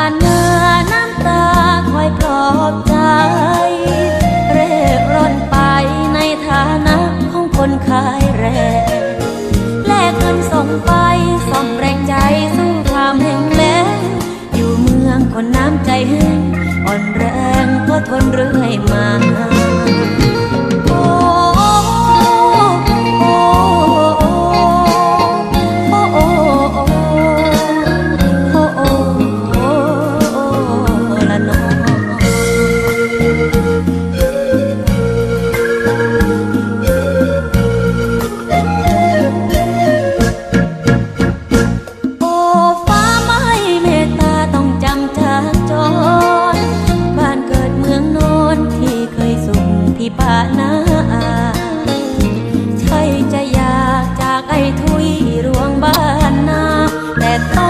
านหน้าน้ำตาคอยปลอบใจ เร่ร่อนไปในฐานะของคนขายแรงแลกเงินส่งไปส่งแรงใจสู้ความแห่งแล้งอยู่เมืองคนน้ำใจแห้งอ่อนแรงก็ทนเรื่อยมา นาใช่จะอยากจากไอ้ทุยรวงบ้านนาแต่ต้อง